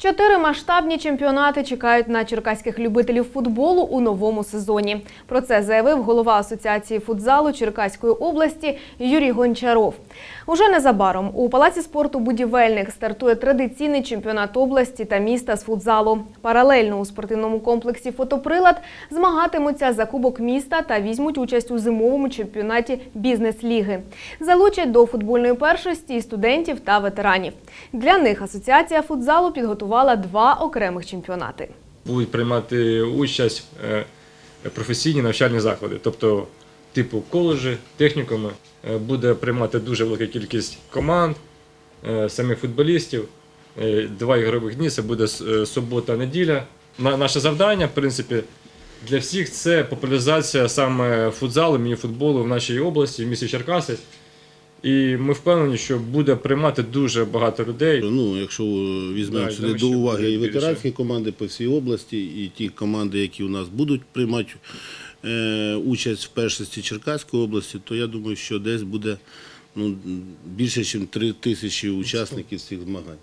Чотири масштабні чемпіонати чекають на черкаських любителів футболу у новому сезоні. Про це заявив голова Асоціації футзалу Черкаської області Юрій Гончаров. Уже незабаром у Палаці спорту «Будівельник» стартує традиційний чемпіонат області та міста з футзалу. Паралельно у спортивному комплексі «Фотоприлад» змагатимуться за Кубок міста та візьмуть участь у зимовому чемпіонаті бізнес-ліги. Залучать до футбольної першості студентів та ветеранів. Для них Асоціація футзалу підготувала два окремих чемпіонати. будуть приймати участь е, професійні навчальні заклади, тобто типу коледжі, технікуми. Е, Буде приймати дуже велика кількість команд, е, самих футболістів. Два ігрових дні це буде е, субота, неділя. Наше завдання, в принципі, для всіх це популяризація саме футзалу, міні-футболу в нашій області, в місті Черкаси. І ми впевнені, що буде приймати дуже багато людей. Ну, якщо візьмемо Да, сюди до уваги і ветеранські команди по всій області, і ті команди, які у нас будуть приймати е, участь в першості Черкаської області, то я думаю, що десь буде ну, більше, ніж три тисячі учасників цих змагань.